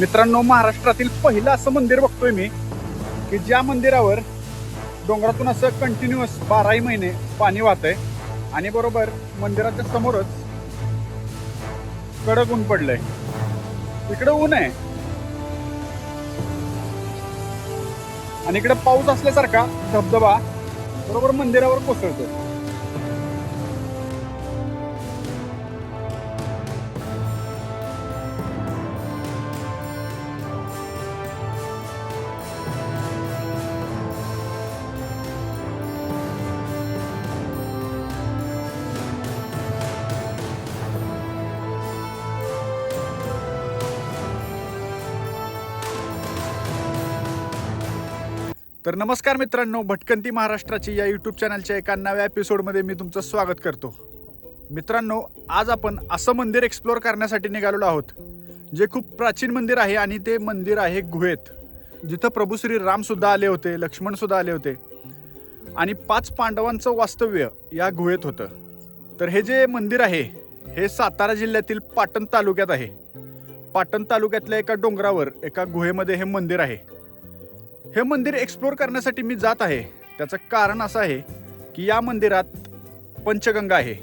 मित्रांनो महाराष्ट्रातील पहिलं असं मंदिर बघतोय मी की ज्या मंदिरावर डोंगरातून असं कंटिन्युअस बाराही महिने पाणी वाहत आहे आणि बरोबर मंदिराच्या समोरच कडक ऊन पडलंय. इकडे ऊन आहे. आणि इकडे पाऊस असल्यासारखा धबधबा बरोबर मंदिरावर कोसळतो तर नमस्कार मित्रांनो भटकंती महाराष्ट्राची या यूट्यूब चॅनलच्या एका नव्या एपिसोडमध्ये मी तुमचं स्वागत करतो. मित्रांनो आज आपण असं मंदिर एक्सप्लोअर करण्यासाठी निघालेलो आहोत जे खूप प्राचीन मंदिर आहे आणि ते मंदिर आहे गुहेत. जिथं प्रभू श्री रामसुद्धा आले होते लक्ष्मणसुद्धा आले होते. आणि पाच पांडवांचं वास्तव्य या गुहेत होतं. तर हे जे मंदिर आहे हे सातारा जिल्ह्यातील पाटण तालुक्यात आहे. पाटण तालुक्यातल्या एका डोंगरावर एका गुहेमध्ये हे मंदिर आहे. हे मंदिर एक्सप्लोर करण्यासाठी मी जात आहे. त्याचं कारण असं आहे की या मंदिरात पंचगंगा आहे.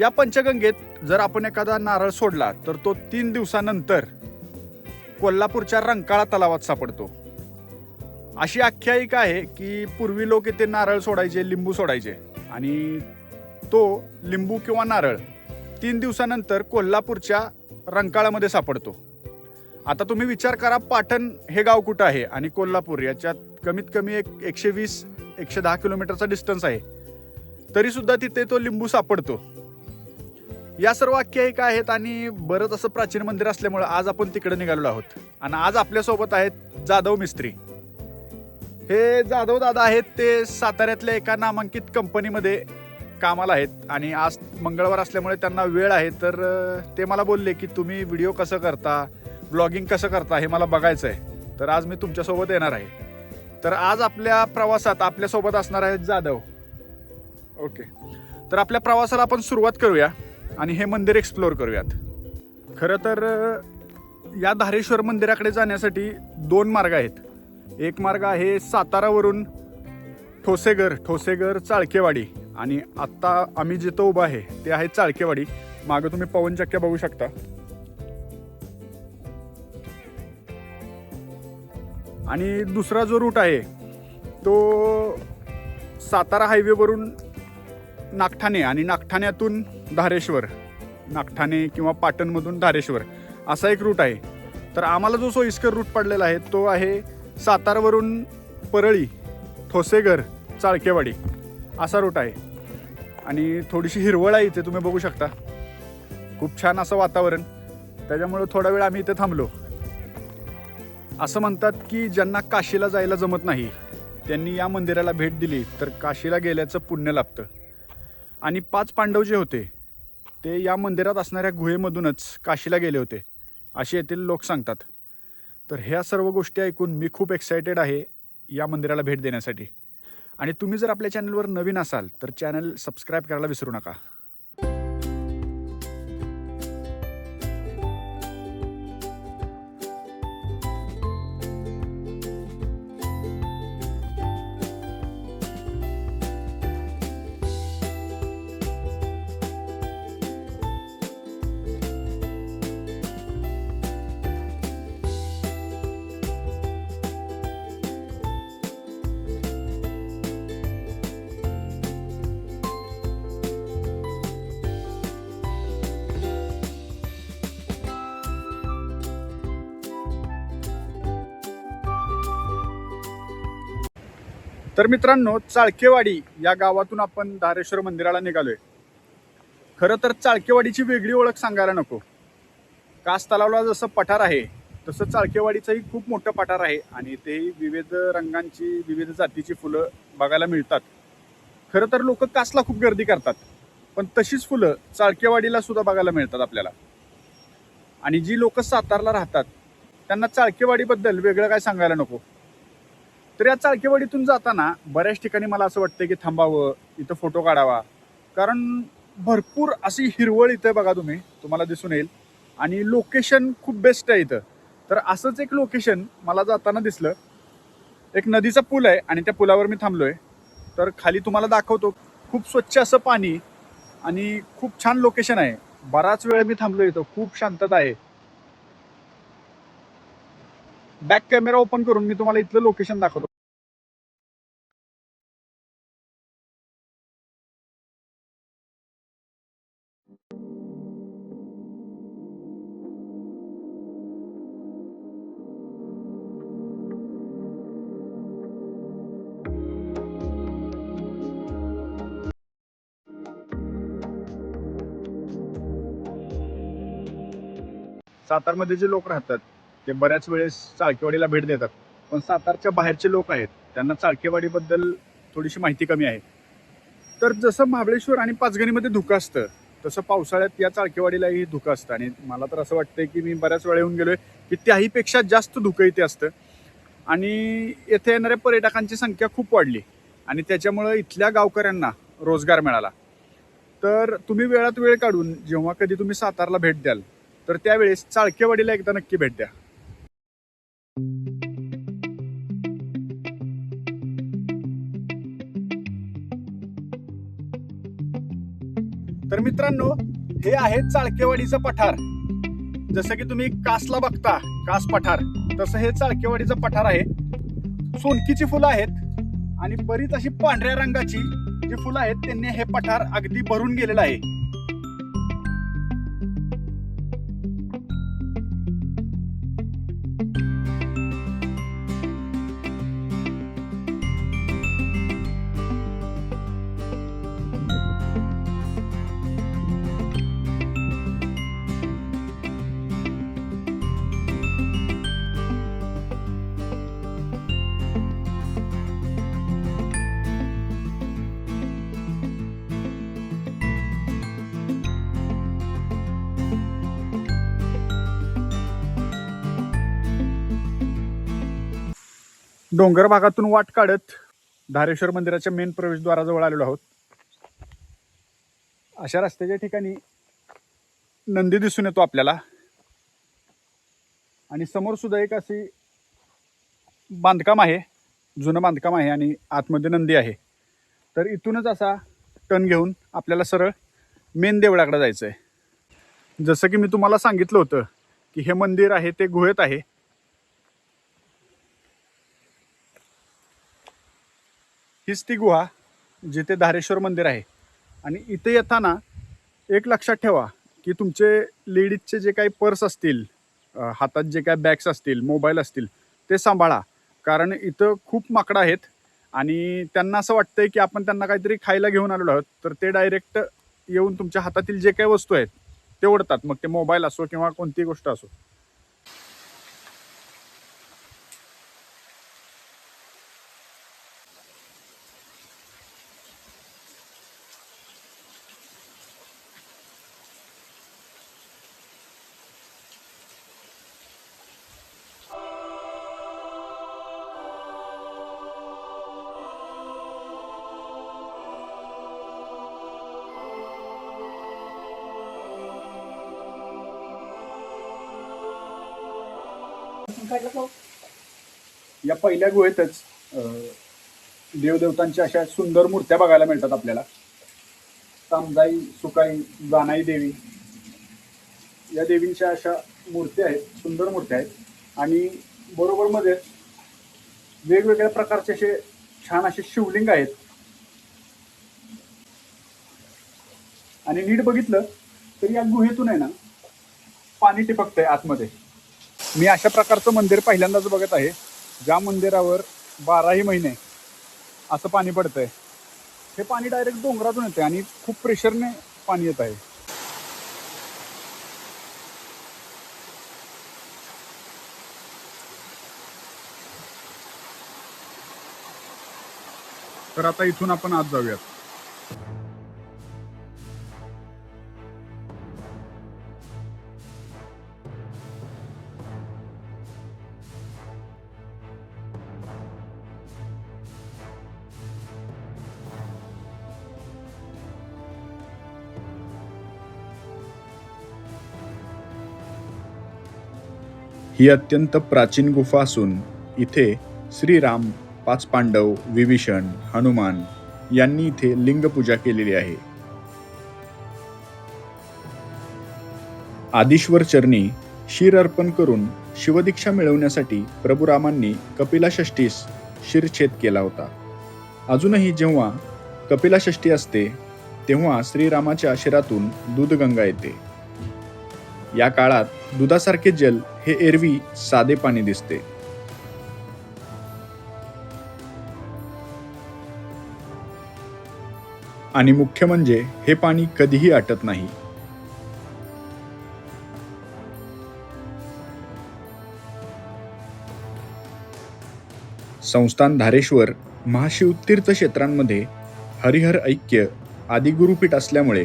या पंचगंगेत जर आपण एखादा नारळ सोडला तर तो तीन दिवसानंतर कोल्हापूरच्या रंकाळा तलावात सापडतो. अशी आख्यायिका आहे की पूर्वी लोक इथे नारळ सोडायचे लिंबू सोडायचे. आणि तो लिंबू किंवा नारळ तीन दिवसानंतर कोल्हापूरच्या रंकाळामध्ये सापडतो. आता तुम्ही विचार करा पाटण हे गाव कुठं आहे? आणि कोल्हापूर याच्यात कमीत कमी एक एकशे वीस एकशे दहा किलोमीटरचा डिस्टन्स आहे. तरी सुद्धा तिथे तो लिंबू सापडतो. या सर्व आख्यायिका आहेत आणि बरंच असं प्राचीन मंदिर असल्यामुळं आज आपण तिकडे निघालेलो आहोत. आणि आज आपल्यासोबत आहेत जाधव मिस्त्री. हे जाधव दादा आहेत ते साताऱ्यातल्या एका नामांकित कंपनीमध्ये कामाला आहेत. आणि आज मंगळवार असल्यामुळे त्यांना वेळ आहे तर ते मला बोलले की तुम्ही व्हिडिओ कसं करता? ब्लॉगिंग कसं करता हे मला बघायचं आहे तर आज मी तुमच्यासोबत येणार आहे. तर आज आपल्या प्रवासात आपल्यासोबत असणार आहेत जाधव. ओके. तर आपल्या प्रवासाला आपण सुरुवात करूया आणि हे मंदिर एक्सप्लोअर करूयात. खरं तर या धारेश्वर मंदिराकडे जाण्यासाठी दोन मार्ग आहेत. एक मार्ग आहे सातारावरून ठोसेघर ठोसेघर चाळकेवाडी आणि आत्ता आम्ही जिथं उभं आहे ते आहे चाळकेवाडी. मागं तुम्ही पवनचक्क्या बघू शकता. आणि दुसरा जो रूट आहे तो सातारा हायवेवरून नागठाणे आणि नागठाण्यातून धारेश्वर नागठाणे किंवा पाटणमधून धारेश्वर असा एक रूट आहे. तर आम्हाला जो सोयीस्कर रूट पडलेला आहे तो आहे सातारावरून परळी ठोसेघर चाळकेवाडी असा रूट आहे. आणि थोडीशी हिरवळ आहे इथे तुम्ही बघू शकता. खूप छान असं वातावरण. त्याच्यामुळं थोडा वेळ आम्ही इथे थांबलो. असं म्हणतात की ज्यांना काशीला जायला जमत नाही त्यांनी या मंदिराला भेट दिली तर काशीला गेल्याचं पुण्य लाभतं. आणि पाच पांडव जे होते ते या मंदिरात असणाऱ्या गुहेमधूनच काशीला गेले होते असे येथील लोक सांगतात. तर ह्या सर्व गोष्टी ऐकून मी खूप एक्सायटेड आहे या मंदिराला भेट देण्यासाठी. आणि तुम्ही जर आपल्या चॅनलवर नवीन असाल तर चॅनल सबस्क्राईब करायला विसरू नका. तर मित्रांनो चाळकेवाडी या गावातून आपण धारेश्वर मंदिराला निघालोय. खरं तर चाळकेवाडीची वेगळी ओळख सांगायला नको. कास तलावला जसं पठार आहे तसं चाळकेवाडीचंही खूप मोठं पठार आहे आणि तेही विविध रंगांची विविध जातीची फुलं बघायला मिळतात. खरं तर लोक कासला खूप गर्दी करतात पण तशीच फुलं चाळकेवाडीला सुद्धा बघायला मिळतात आपल्याला. आणि जी लोक सातारला राहतात त्यांना चाळकेवाडीबद्दल वेगळं काय सांगायला नको. तर या चाळकेवाडीतून जाताना बऱ्याच ठिकाणी मला असं वाटतं की थांबावं इथं फोटो काढावा. कारण भरपूर अशी हिरवळ इथं बघा तुम्ही तुम्हाला दिसून येईल. आणि लोकेशन खूप बेस्ट आहे इथं. तर असंच एक लोकेशन मला जाताना दिसलं. एक नदीचा पूल आहे आणि त्या पुलावर मी थांबलोय. तर खाली तुम्हाला दाखवतो खूप स्वच्छ असं पाणी आणि खूप छान लोकेशन आहे. बराच वेळ मी थांबलो इथं खूप शांतता आहे. बॅक कॅमेरा ओपन करून मी तुम्हाला इथलं लोकेशन दाखवतो. सातारमध्ये जे लोक राहतात ते बऱ्याच वेळेस चाळकेवाडीला भेट देतात. पण सातारच्या बाहेरचे लोक आहेत त्यांना चाळकेवाडीबद्दल थोडीशी माहिती कमी आहे. तर जसं महाबळेश्वर आणि पाचगणीमध्ये धुकं असतं तसं पावसाळ्यात या चाळकेवाडीलाही धुकं असतं. आणि मला तर असं वाटतं की मी बऱ्याच वेळा येऊन गेलो आहे की त्याहीपेक्षा जास्त धुकं इथे असतं. आणि येथे येणाऱ्या पर्यटकांची संख्या खूप वाढली. आणि त्याच्यामुळं इथल्या गावकऱ्यांना रोजगार मिळाला. तर तुम्ही वेळात वेळ काढून जेव्हा कधी तुम्ही सातारला भेट द्याल तर त्यावेळेस चाळकेवाडीला एकदा नक्की भेट द्या. तर मित्रांनो हे आहे चाळकेवाडीचं पठार. जसं की तुम्ही कासला बघता कास पठार. तसं हे चाळकेवाडीचं पठार आहे. सोनकीची फुलं आहेत आणि बरीच अशी पांढऱ्या रंगाची जी फुलं आहेत त्यांनी हे पठार अगदी भरून गेलेलं आहे. डोंगर भागातून वाट काढत धारेश्वर मंदिराच्या मेन प्रवेशद्वाराजवळ आलेलो आहोत. अशा रस्त्याच्या ठिकाणी नंदी दिसून येतो आपल्याला. आणि समोर सुद्धा एक अशी बांधकाम आहे जुनं बांधकाम आहे आणि आतमध्ये नंदी आहे. तर इथूनच असा टर्न घेऊन आपल्याला सरळ मेन देवळाकडे जायचं आहे जसं की मी तुम्हाला सांगितलं होतं की हे मंदिर आहे ते गुहेत आहे. हीच ती गुहा जिथे धारेश्वर मंदिर आहे. आणि इथे येताना एक लक्षात ठेवा की तुमचे लेडीजचे जे काही पर्स असतील हातात जे काही बॅग्स असतील मोबाईल असतील ते सांभाळा. कारण इथं खूप माकडं आहेत आणि त्यांना असं वाटतंय की आपण त्यांना काहीतरी खायला घेऊन आलेलो आहोत तर ते डायरेक्ट येऊन तुमच्या हातातील जे काही वस्तू आहेत ते ओढतात. मग ते मोबाईल असो किंवा कोणतीही गोष्ट असो. हो? या पहिल्या गुहेतच अं, देवदेवतांच्या अशा सुंदर मूर्त्या बघायला मिळतात आपल्याला. तामजाई सुकाई जानाई देवी. या देवींच्या अशा मूर्त्या आहेत सुंदर मूर्त्या आहेत. आणि बरोबर मध्ये वेगवेगळ्या प्रकारचे असे छान असे शिवलिंग आहेत. आणि नीट बघितलं तर या गुहेतून आहे ना पाणी टिपकतंय आतमध्ये. मी अशा प्रकारचं मंदिर पहिल्यांदाच बघत आहे. ज्या मंदिरावर बाराही महिने असं पाणी पडतंय. हे पाणी डायरेक्ट डोंगरातून येते आणि खूप प्रेशरने पाणी येत आहे. तर आता इथून आपण आत जाऊयात. ही अत्यंत प्राचीन गुफा असून इथे श्रीराम पाच पांडव विभीषण हनुमान यांनी इथे लिंगपूजा केलेली आहे. आदिश्वर चरणी शिर अर्पण करून शिवदीक्षा मिळवण्यासाठी प्रभू रामांनी कपिला शिरछेद केला होता. अजूनही जेव्हा कपिलाषष्टी असते तेव्हा श्रीरामाच्या शिरातून दूधगंगा येते. या काळात दुधासारखे जल हे एरवी साधे पाणी दिसते. आणि मुख्य म्हणजे हे पाणी कधीही आटत नाही. संस्थान धारेश्वर महाशिव तीर्थक्षेत्रांमध्ये हरिहर ऐक्य आदी गुरुपीठ असल्यामुळे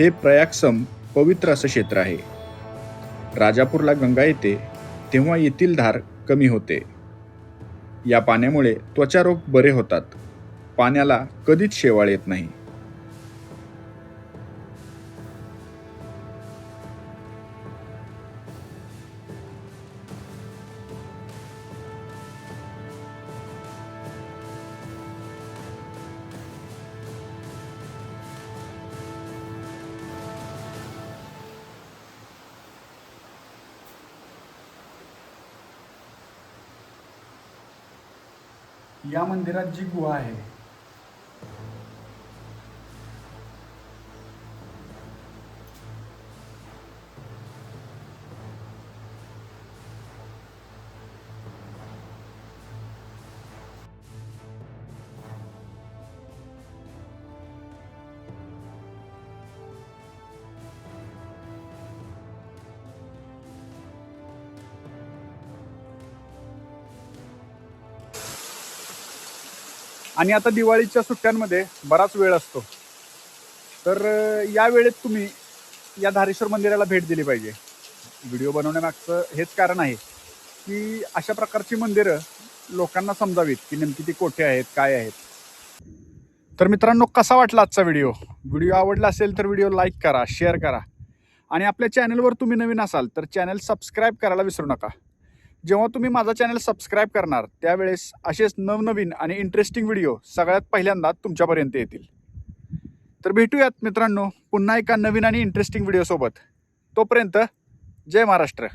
हे प्रयागसम पवित्र असं क्षेत्र आहे. राजापूरला गंगा येते तेव्हा येथील धार कमी होते. या पाण्यामुळे त्वचारोग बरे होतात. पाण्याला कधीच शेवाळ येत नाही. या मंदिरात जी गुहा आहे आणि आता दिवाळीच्या सुट्ट्यांमध्ये बराच वेळ असतो. तर या वेळेत तुम्ही या धारेश्वर मंदिराला भेट दिली पाहिजे. व्हिडिओ बनवण्यामागचं हेच कारण आहे की अशा प्रकारची मंदिरं लोकांना समजावीत की नेमकी ती कोठे आहेत काय आहेत. तर मित्रांनो कसा वाटला आजचा व्हिडिओ? व्हिडिओ आवडला असेल तर व्हिडिओ लाईक करा शेअर करा. आणि आपल्या चॅनलवर तुम्ही नवीन असाल तर चॅनल सबस्क्राईब करायला विसरू नका. जेव्हा तुम्ही माझा चॅनल सबस्क्राईब करणार त्यावेळेस असेच नवनवीन आणि इंटरेस्टिंग व्हिडिओ सगळ्यात पहिल्यांदा तुमच्यापर्यंत येतील. तर भेटूयात मित्रांनो पुन्हा एका नवीन आणि इंटरेस्टिंग व्हिडिओसोबत तोपर्यंत जय महाराष्ट्र.